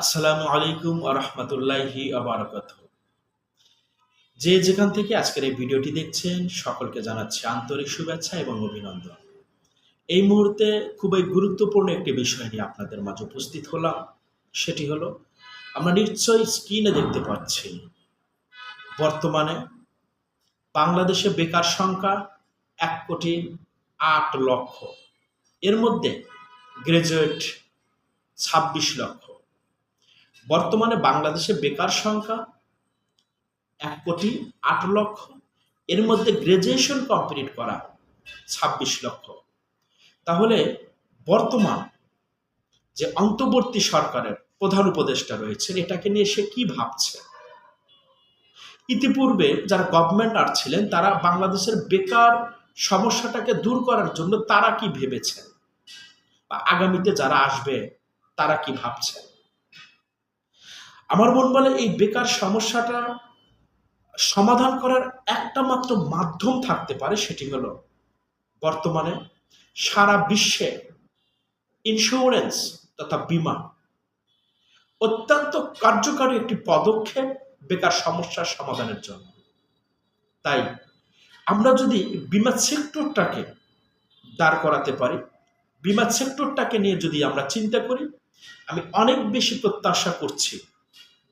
আসসালামু আলাইকুম আরহামতুল্লাহি আবরকাত যে যেখান থেকে আজকের এই ভিডিওটি দেখছেন, সকলকে জানাচ্ছি আন্তরিক শুভেচ্ছা এবং অভিনন্দন। এই মুহূর্তে খুবই গুরুত্বপূর্ণ একটি বিষয় নিয়ে আপনাদের মাঝে উপস্থিত হলাম। সেটি হলো, আমরা নিশ্চয়ই স্ক্রিনে দেখতে পাচ্ছি বর্তমানে বাংলাদেশে বেকার সংখ্যা এক কোটি আট লক্ষ। এর মধ্যে গ্রাজুয়েট ছাব্বিশ লক্ষ। বর্তমানে বাংলাদেশে বেকার সংখ্যা এক কোটি আট লক্ষ। এর মধ্যে গ্রাজুয়েশন কমপ্লিট করা ছাব্বিশ লক্ষ। তাহলে বর্তমান যে অন্তর্বর্তী সরকারের প্রধান উপদেষ্টা রয়েছেন, এটাকে নিয়ে সে কি ভাবছে? ইতিপূর্বে যারা গভর্নমেন্ট আর ছিলেন, তারা বাংলাদেশের বেকার সমস্যাটাকে দূর করার জন্য তারা কি ভেবেছেন? বা আগামীতে যারা আসবে, তারা কি ভাবছেন? আমার মন বলে এই বেকার সমস্যাটা সমাধান করার একটা মাত্র মাধ্যম থাকতে পারে সেটি হলো বর্তমানে সারা বিশ্বে ইন্স্যুরেন্স তথা বিমা অত্যন্ত কার্যকারী একটি পদক্ষেপ বেকার সমস্যার সমাধানের জন্য। তাই আমরা যদি বিমা সেক্টরটাকে দাঁড় করাতে পারি, বিমা সেক্টরটাকে নিয়ে যদি আমরা চিন্তা করি, আমি অনেক বেশি প্রত্যাশা করছি।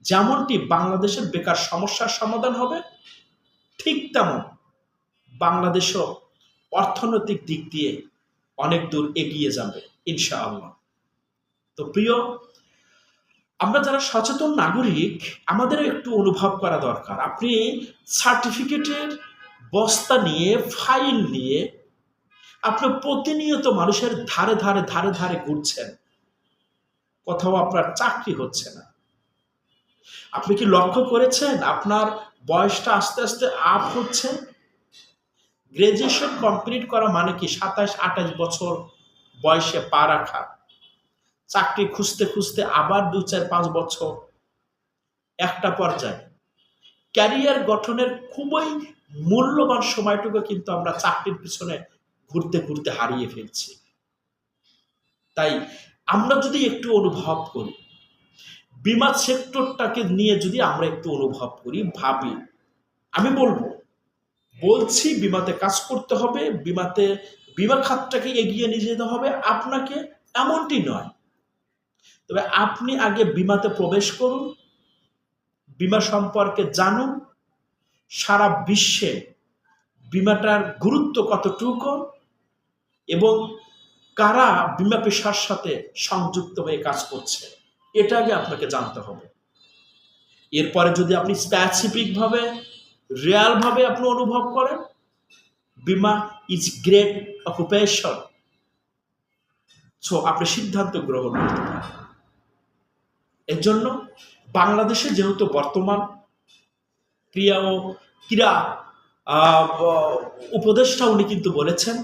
যেমনটি বাংলাদেশের বেকার সমস্যার সমাধান হবে, ঠিক তেমন বাংলাদেশও অর্থনৈতিক দিক দিয়ে অনেক দূর এগিয়ে যাবে, ইনশাআল্লাহ। তো প্রিয়, আমরা যারা সচেতন নাগরিক, আমাদেরও একটু অনুভব করা দরকার। আপনি সার্টিফিকেটের বস্তা নিয়ে, ফাইল নিয়ে আপনি প্রতিনিয়ত মানুষের ধারে ধারে ধারে ধারে ঘুরছেন, কোথাও আপনার চাকরি হচ্ছে না। আপনি কি লক্ষ্য করেছেন আপনার বয়সটা আস্তে আস্তে আপ হচ্ছে? গ্রাজুয়েশন কমপ্লিট করা মানে কি সাতাশ, আঠাশ বছর বয়সে পা রাখা। চাকরি খুঁজতে খুঁজতে আবার দু, চার, পাঁচ বছর। একটা পর্যায়ে। ক্যারিয়ার গঠনের খুবই মূল্যবান সময়টুকু কিন্তু আমরা চাকরির পিছনে ঘুরতে ঘুরতে হারিয়ে ফেলছি। তাই আমরা যদি একটু অনুভব করি বিমা সেক্টরটাকে নিয়ে যদি আমরা একটু অনুভব করি, ভাবি, আমি বলব, বলছি বিমাতে কাজ করতে হবে, বিমাতে বিমা খাতটাকে এগিয়ে নিয়ে যেতে হবে, আপনাকে এমনটি নয়। তবে আপনি আগে বিমাতে প্রবেশ করুন, বিমা সম্পর্কে জানুন, সারা বিশ্বে বিমাটার গুরুত্ব কতটুকু এবং কারা বিমা পেশার সাথে সংযুক্ত হয়ে কাজ করছে। এটা আগে আপনাকে জানতে হবে। এরপরে যদি আপনি স্পেসিফিকভাবে রিয়ালভাবে আপনি অনুভব করেন, বিমা ইজ গ্রেট অকুপেশন সো আপনি সিদ্ধান্ত গ্রহণ করতে পারেন। এর জন্য বাংলাদেশে যেহেতু বর্তমান ক্রিয়া ও ক্রীড়া উপদেষ্টা উনি কিন্তু বলেছেন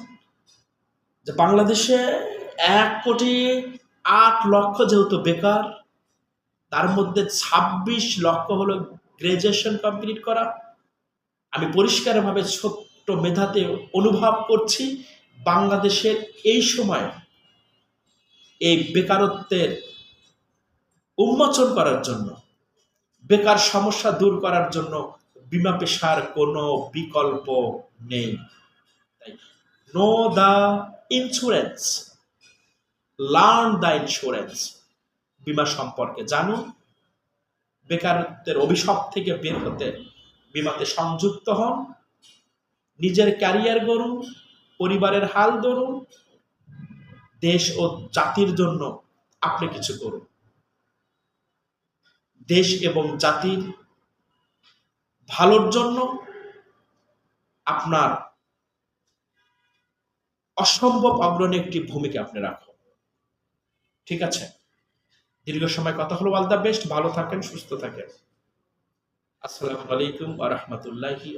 যে বাংলাদেশে এক কোটি আট লক্ষ যেহেতু বেকার তার মধ্যে ছাব্বিশ লক্ষ হলো গ্রাজুয়েশন কমপ্লিট করা। আমি পরিষ্কারভাবে ছোট্ট মেধাতে অনুভব করছি, বাংলাদেশের এই সময় এই বেকারত্বের উন্মোচন করার জন্য, বেকার সমস্যা দূর করার জন্য বিমা পেশার কোনো বিকল্প নেই। তাই know the insurance learn the insurance বিমা সম্পর্কে জানুন। বেকারত্বের অভিশাপ থেকে বের হতে বিমাতে সংযুক্ত হন। নিজের ক্যারিয়ার গড়ুন, পরিবারের হাল ধরুন, দেশ ও জাতির জন্য আপনি কিছু করুন। দেশ এবং জাতির ভালোর জন্য আপনার অসম্ভব অগ্রণী একটি ভূমিকা আপনি রাখুন। ঠিক আছে? দীর্ঘ সময় কথা হলো অল দ্য বেস্ট ভালো থাকেন, সুস্থ থাকেন। আসসালামু আলাইকুম আ রহমতুল্লাহি